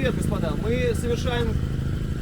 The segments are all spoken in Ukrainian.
привет, господа! Мы совершаем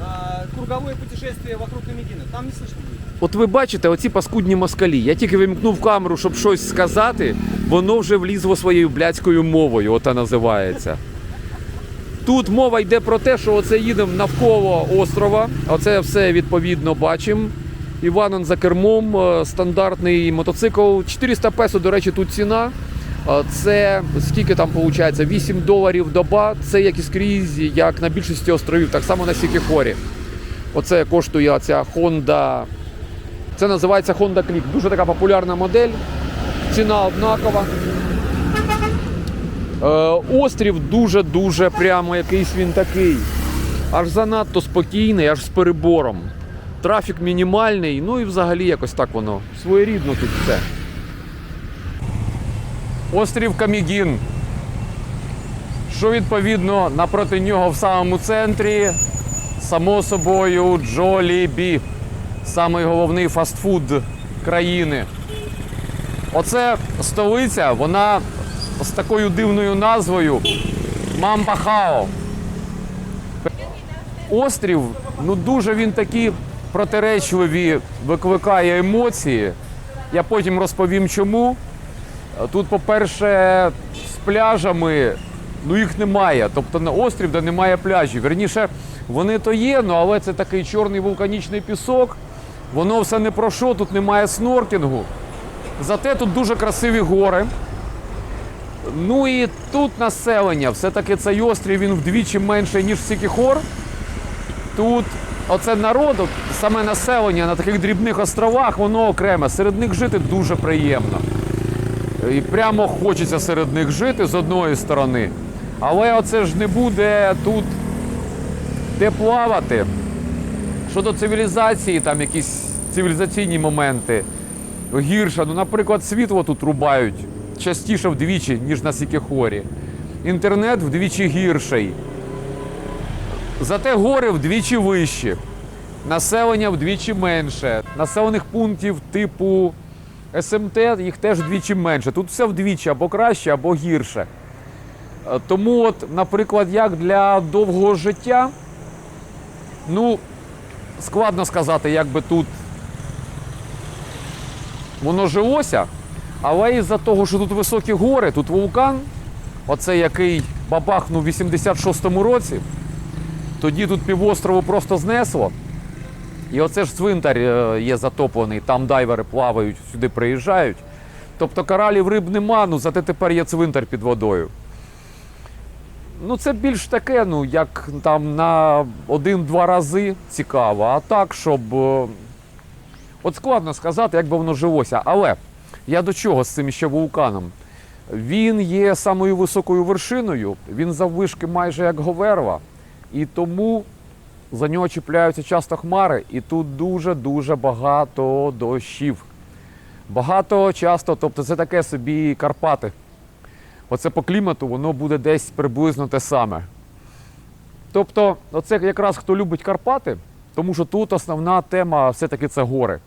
а, круговое путешествие вокруг Намедины. Там не слышно будет. От ви бачите оці паскудні москалі. Я тільки вимкнув камеру, щоб щось сказати, воно вже влізло своєю блядською мовою, ота називається. Тут мова йде про те, що оце їдемо навколо острова. Оце все відповідно бачимо. Іванон за кермом, е, стандартний мотоцикл. 400 песо, до речі, тут ціна. Це скільки там виходить? 8 доларів доба. Це як і скрізь, як на більшості островів, так само на Сікіхорі. Оце коштує ця Honda. Це називається Honda Click. Дуже така популярна модель. Ціна однакова. Е, острів дуже-дуже прямо якийсь він такий. Аж занадто спокійний, аж з перебором. Трафік мінімальний, ну і взагалі якось так воно. Своєрідно тут все. Острів Камігін. Що відповідно напроти нього в самому центрі, само собою, Джолібі. Самий головний фастфуд країни. Оце столиця, вона з такою дивною назвою Мамбахао. Острів, ну дуже він такі протиречливі, викликає емоції. Я потім розповім чому. Тут, по-перше, з пляжами ну їх немає. Тобто на острів, де немає пляжів. Вірніше, вони то є, ну, але це такий чорний вулканічний пісок. Воно все не про що, тут немає сноркінгу. Зате тут дуже красиві гори. Ну і тут населення, все-таки цей острів він вдвічі менше, ніж Сікіхор. Тут оце народу, саме населення на таких дрібних островах, воно окреме. Серед них жити дуже приємно. І прямо хочеться серед них жити з одної сторони. Але оце ж не буде тут де плавати. Щодо цивілізації, там якісь цивілізаційні моменти гірше. Ну, наприклад, світло тут рубають частіше вдвічі, ніж на Сікехорі. Інтернет вдвічі гірший. Зате гори вдвічі вищі. Населення вдвічі менше. Населених пунктів типу СМТ їх теж вдвічі менше. Тут все вдвічі або краще, або гірше. Е, Тому, от, наприклад, як для довгого життя, ну, складно сказати, як би тут воно жилося, але із-за того, що тут високі гори, тут вулкан, оце який бабахнув у 86-му році, тоді тут півострову просто знесло. І оце ж цвинтар е, є затоплений, там дайвери плавають, сюди приїжджають. Тобто коралів риб нема, ну зате тепер є цвинтар під водою. Ну, це більш таке, ну, як там на один-два рази цікаво. А так, щоб. е, От складно сказати, як би воно жилося. Але я до чого з цим ще вулканом? Він є самою високою вершиною, він заввишки майже як Говерла. І тому за нього чіпляються часто хмари, і тут дуже-дуже багато дощів. Багато часто, тобто це таке собі Карпати. Оце по клімату воно буде десь приблизно те саме. Тобто, оце якраз хто любить Карпати, тому що тут основна тема все-таки це гори.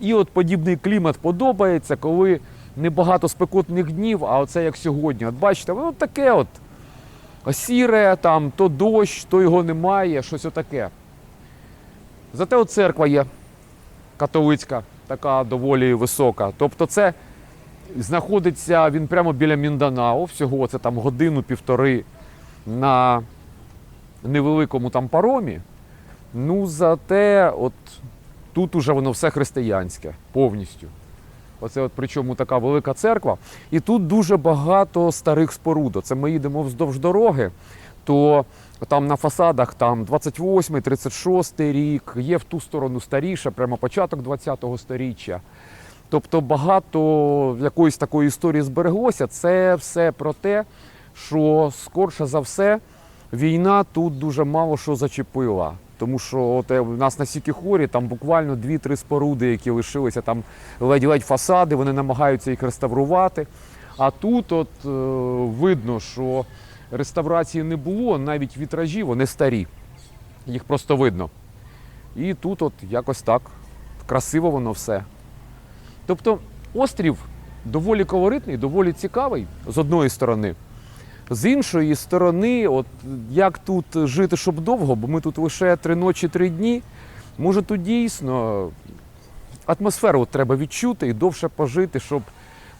І от подібний клімат подобається, коли небагато спекотних днів, а оце як сьогодні. От бачите, воно таке от сіре, там то дощ, то його немає, щось отаке. Зате от церква є католицька, така доволі висока. Тобто це знаходиться він прямо біля Мінданао, всього це там годину-півтори на невеликому там паромі. Ну, зате от тут уже воно все християнське повністю. Оце от причому така велика церква. І тут дуже багато старих споруд. Це ми їдемо вздовж дороги, то там на фасадах там 28, 36 рік, є в ту сторону старіше, прямо початок 20-го сторіччя. Тобто багато якоїсь такої історії збереглося. Це все про те, що скорше за все війна тут дуже мало що зачепила. Тому що от е, в нас на Сікіхорі там буквально 2-3 споруди, які лишилися, там ледь-ледь фасади, вони намагаються їх реставрувати. А тут от е, видно, що реставрації не було, навіть вітражі, вони старі. Їх просто видно. І тут от якось так красиво воно все. Тобто острів доволі колоритний, доволі цікавий з одної сторони. З іншої сторони, от як тут жити, щоб довго, бо ми тут лише три ночі, три дні. Може, тут дійсно атмосферу треба відчути і довше пожити, щоб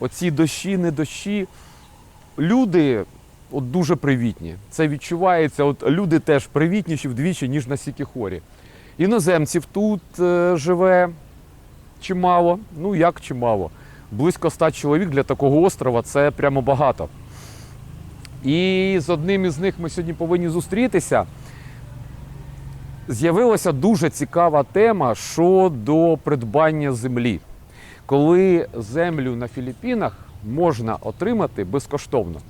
оці дощі, не дощі. Люди от дуже привітні. Це відчувається. От люди теж привітніші вдвічі, ніж на Сікіхорі. Іноземців тут е, живе чимало. Ну як чимало? Близько ста чоловік для такого острова це прямо багато. І з одним із них ми сьогодні повинні зустрітися. З'явилася дуже цікава тема щодо придбання землі. Коли землю на Філіппінах можна отримати безкоштовно.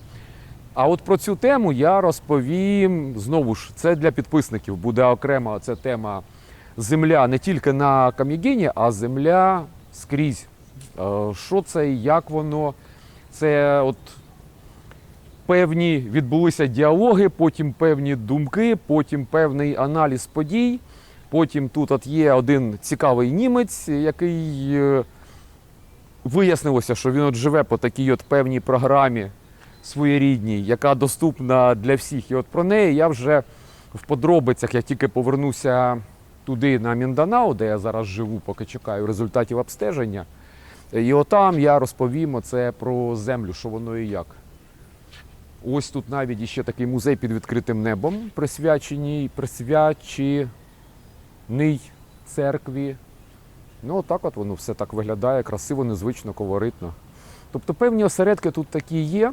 А от про цю тему я розповім знову ж, це для підписників. Буде окрема ця тема земля не тільки на Кам'ягіні, а земля скрізь. Е, Що це і як воно? Це от певні відбулися діалоги, потім певні думки, потім певний аналіз подій. Потім тут от є один цікавий німець, який е, вияснилося, що він от живе по такій от певній програмі своєрідній, яка доступна для всіх. І от про неї я вже в подробицях, я тільки повернуся туди на Мінданау, де я зараз живу, поки чекаю результатів обстеження. І отам я розповім оце про землю, що воно і як. Ось тут навіть іще такий музей під відкритим небом, присвячений, присвячений церкві. Ну, отак от воно все так виглядає, красиво, незвично, колоритно. Тобто певні осередки тут такі є.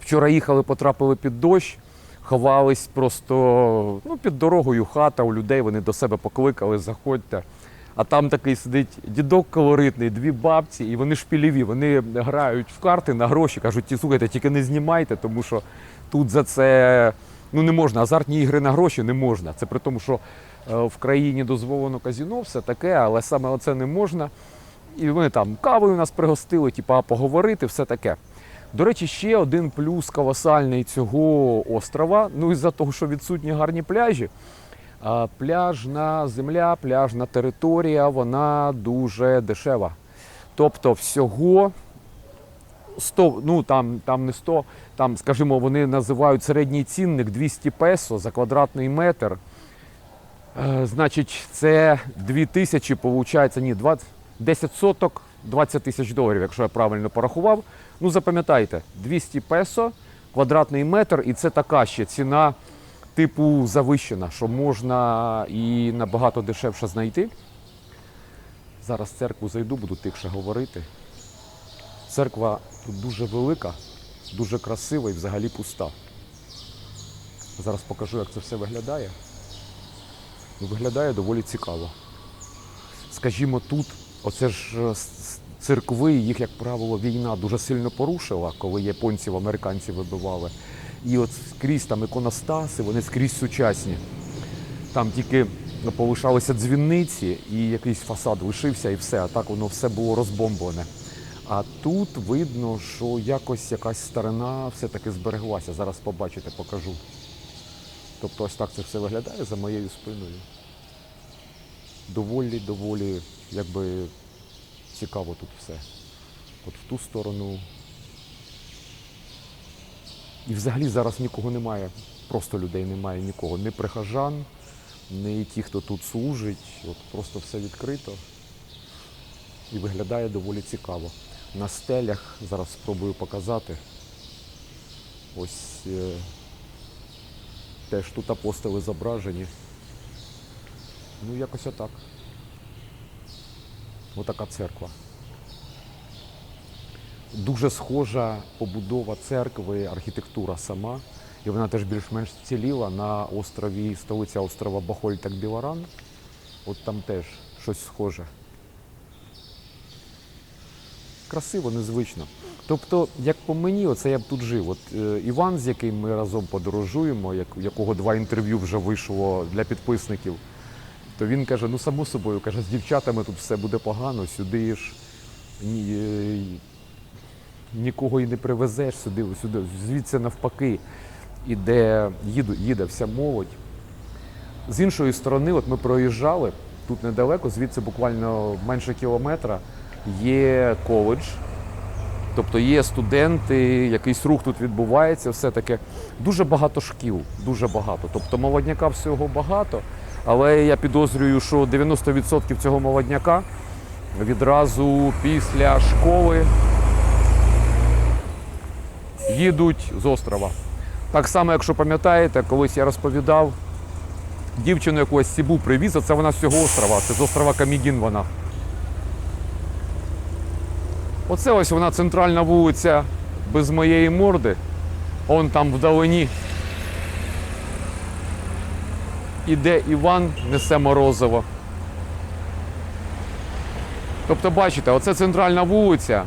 Вчора їхали, потрапили під дощ, ховались просто ну, під дорогою хата у людей, вони до себе покликали, заходьте. А там такий сидить дідок колоритний, дві бабці, і вони шпілєві, вони грають в карти на гроші, кажуть, ті, слухайте, тільки не знімайте, тому що тут за це ну, не можна. Азартні ігри на гроші не можна. Це при тому, що е, в країні дозволено казіно, все таке, але саме оце не можна. І вони там кавою нас пригостили, типа поговорити, все таке. До речі, ще один плюс колосальний цього острова. Ну, із-за того, що відсутні гарні пляжі. Пляжна земля, пляжна територія, вона дуже дешева. Тобто всього 100, ну там, там не 100, там, скажімо, вони називають середній цінник 200 песо за квадратний метр. Е, Значить, це 2 тисячі, виходить, ні, 20, 10 соток, 20 тисяч доларів, якщо я правильно порахував. Ну, запам'ятайте, 200 песо, квадратний метр, і це така ще ціна типу завищена, що можна і набагато дешевше знайти. Зараз в церкву зайду, буду тихше говорити. Церква тут дуже велика, дуже красива і взагалі пуста. Зараз покажу, як це все виглядає. Ну, Виглядає доволі цікаво. Скажімо, тут оце ж е, церкви, їх, як правило, війна дуже сильно порушила, коли японців, американців вибивали. І от скрізь там іконостаси, вони скрізь сучасні. Там тільки повишалися дзвіниці і якийсь фасад лишився, і все. А так воно все було розбомблене. А тут видно, що якось якась старина все-таки збереглася. Зараз побачите, покажу. Тобто ось так це все виглядає за моєю спиною. Доволі, доволі, якби цікаво тут все. От в ту сторону. І взагалі зараз нікого немає. Просто людей немає нікого. Ні прихожан, ні ті, хто тут служить. От просто все відкрито. І виглядає доволі цікаво. На стелях зараз спробую показати. Ось е, теж тут апостоли зображені. Ну, якось отак. Отака церква. Дуже схожа побудова церкви, архітектура сама. І вона теж більш-менш вціліла на острові, столиця острова Бахоль так Білоран. От там теж щось схоже. красиво, незвично. Тобто, як по мені, оце я б тут жив. От е, Іван, з яким ми разом подорожуємо, як, якого два інтерв'ю вже вийшло для підписників, то він каже: ну само собою, каже, з дівчатами тут все буде погано, сюди ж е, нікого і не привезеш сюди, сюди. Звідси навпаки іде, їду, їде вся молодь. З іншої сторони, от ми проїжджали тут недалеко, звідси буквально менше кілометра, є коледж. Тобто є студенти, якийсь рух тут відбувається, все таке. Дуже багато шкіл, дуже багато. Тобто молодняка всього багато, але я підозрюю, що 90% цього молодняка відразу після школи їдуть з острова. Так само, якщо пам'ятаєте, колись я розповідав, дівчину якогось Сібу привіз, а це вона з цього острова, це з острова Камігін вона. Оце ось вона центральна вулиця без моєї морди. Он там вдалині. Іде Іван, несе морозиво. Тобто, бачите, оце центральна вулиця.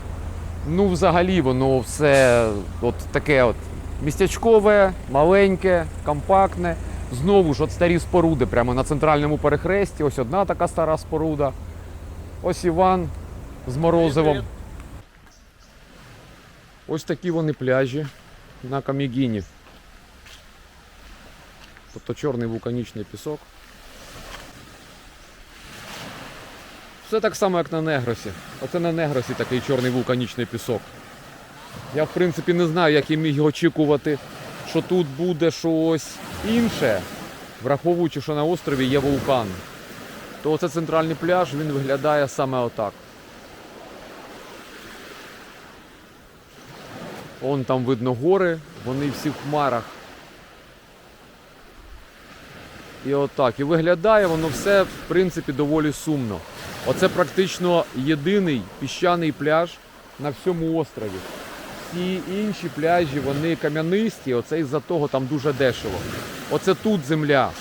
Ну, взагалі, воно все от таке от містячкове, маленьке, компактне. Знову ж от старі споруди прямо на центральному перехресті. Ось одна така стара споруда. Ось Іван з морозивом. Ось такі вони пляжі на Камігіні. Тобто чорний вулканічний пісок. Все так само, як на Негросі. Оце на Негросі такий чорний вулканічний пісок. Я, в принципі, не знаю, як я міг очікувати, що тут буде щось інше, враховуючи, що на острові є вулкан. То оце центральний пляж, він виглядає саме отак. Вон там видно гори, вони всі в хмарах. І отак. І виглядає воно все, в принципі, доволі сумно. Оце практично єдиний піщаний пляж на всьому острові. Всі інші пляжі, вони кам'янисті, оце із-за того там дуже дешево. Оце тут земля.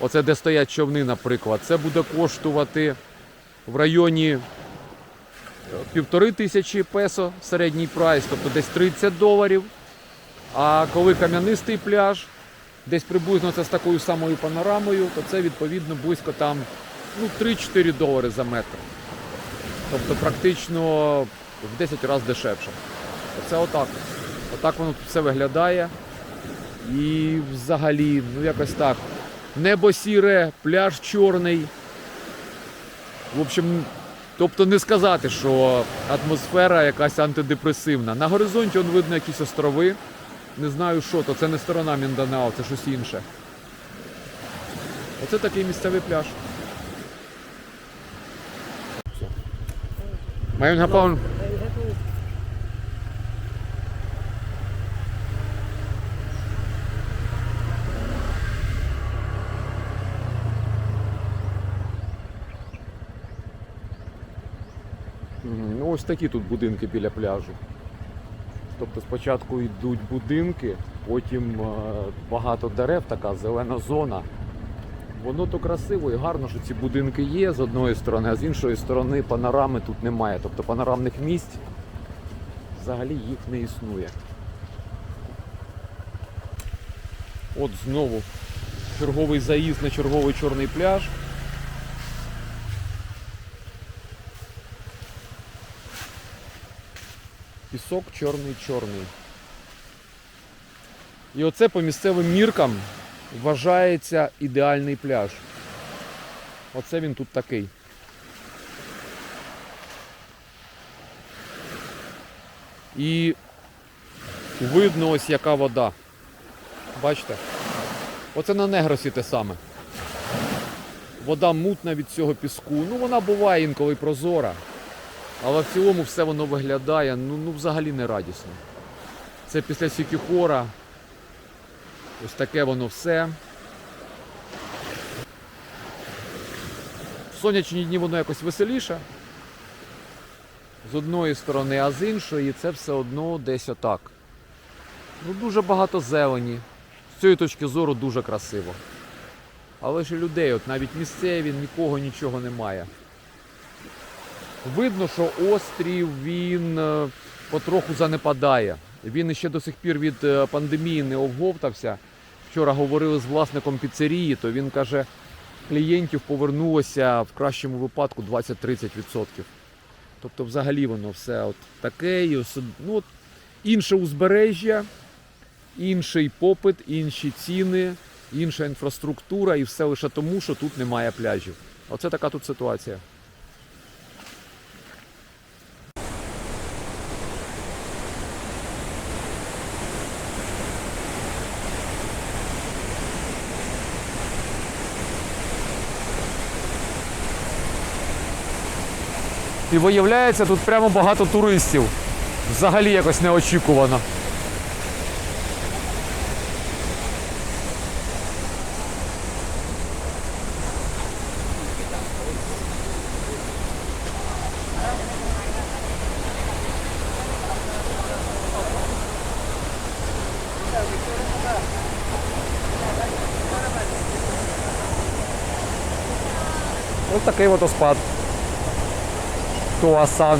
Оце де стоять човни, наприклад. Це буде коштувати в районі півтори тисячі песо середній прайс, тобто десь 30 доларів. А коли кам'янистий пляж, десь приблизно це з такою самою панорамою, то це відповідно близько там ну, 3-4 долари за метр. Тобто практично в 10 разів дешевше. Оце отак. Отак воно тут все виглядає. І взагалі, ну якось так. Небо сіре, пляж чорний. В общем, Тобто не сказати, що атмосфера якась антидепресивна. На горизонті он видно якісь острови. Не знаю що, то це не сторона Мінданао, це щось інше. Оце такий місцевий пляж. Маємо напевно. Ну, ось такі тут будинки біля пляжу. Тобто спочатку йдуть будинки, потім е, багато дерев, така зелена зона. Воно то красиво і гарно, що ці будинки є з одної сторони, а з іншої сторони панорами тут немає. Тобто панорамних місць взагалі їх не існує. От знову черговий заїзд на черговий чорний пляж. Пісок чорний-чорний. І оце по місцевим міркам вважається ідеальний пляж. Оце він тут такий. І видно ось яка вода. Бачите? Оце на Негросі те саме. Вода мутна від цього піску. Ну вона буває інколи прозора. Але в цілому все воно виглядає ну, ну взагалі не радісно. Це після Сікіхора. Ось таке воно все. В сонячні дні воно якось веселіше. З одної сторони, а з іншої це все одно десь отак. Ну, дуже багато зелені. З цієї точки зору дуже красиво. Але ж і людей, от навіть місцеві, нікого нічого немає. Видно, що острів він е, потроху занепадає. Він ще до сих пір від е, пандемії не оговтався. Вчора говорили з власником піцерії, то він каже, клієнтів повернулося в кращому випадку 20-30%. Тобто, взагалі воно все от таке, і ну, от інше узбережжя, інший попит, інші ціни, інша інфраструктура, і все лише тому, що тут немає пляжів. Оце така тут ситуація. І виявляється, тут прямо багато туристів. Взагалі якось неочікувано. Ось такий 多山